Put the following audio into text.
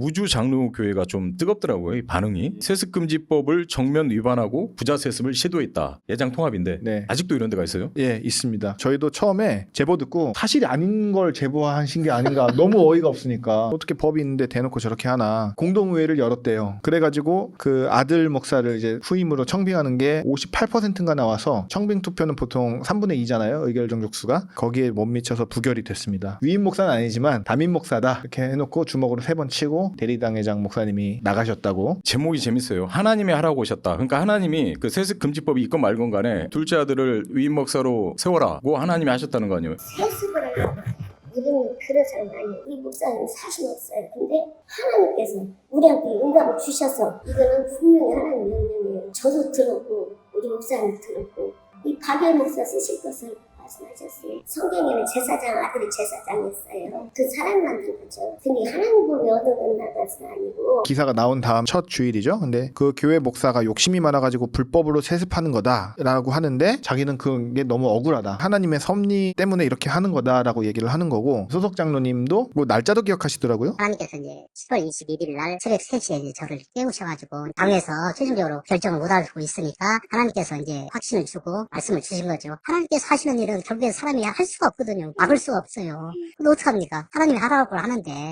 무주 장로 교회가 좀 뜨겁더라고요. 이 반응이 세습금지법을 정면 위반하고 부자 세습을 시도했다. 예장 통합인데 네. 아직도 이런 데가 있어요? 예, 있습니다. 저희도 처음에 제보 듣고 사실이 아닌 걸 제보하신 게 아닌가 너무 어이가 없으니까 어떻게 법이 있는데 대놓고 저렇게 하나 공동의회를 열었대요. 그래가지고 그 아들 목사를 이제 후임으로 청빙하는 게 58%인가 나와서 청빙 투표는 보통 3분의 2잖아요. 의결 정족수가 거기에 못 미쳐서 부결이 됐습니다. 위임 목사는 아니지만 담임 목사다 이렇게 해놓고 주먹으로 세 번 치고 대리당회장 목사님이 나가셨다고 제목이 재밌어요. 하나님이 하라고 오셨다. 그러니까 하나님이 그 세습 금지법이 있건 말건 간에 둘째 아들을 위임 목사로 세워라고 하나님이 하셨다는 거 아니에요? 세습을 하려고 우리는 그런 사람 아니에요. 우리 목사님 사심 없어요. 근데 하나님께서 우리한테 응답을 주셔서 이거는 분명히 하나님 명령이에요. 저도 들었고 우리 목사님 들었고 이 박열 목사 쓰실 것을 말씀하셨어요. 성경에는 제사장 아들이 제사장이었어요. 그 사람 만든 거죠. 근데 하나님 아니고 기사가 나온 다음 첫 주일이죠. 근데 그 교회 목사가 욕심이 많아가지고 불법으로 세습하는 거다라고 하는데 자기는 그게 너무 억울하다. 하나님의 섭리 때문에 이렇게 하는 거다라고 얘기를 하는 거고 소속 장로님도 뭐 날짜도 기억하시더라고요. 하나님께서 이제 10월 21일 날 새벽 3시에 이제 저를 깨우셔가지고 당에서 최종적으로 결정을 못 하고 있으니까 하나님께서 이제 확신을 주고 말씀을 주신 거죠. 하나님께서 하시는 일은 결국에 사람이 할 수가 없거든요. 막을 수가 없어요. 근데 어떡합니까? 하나님이 하라고 하는데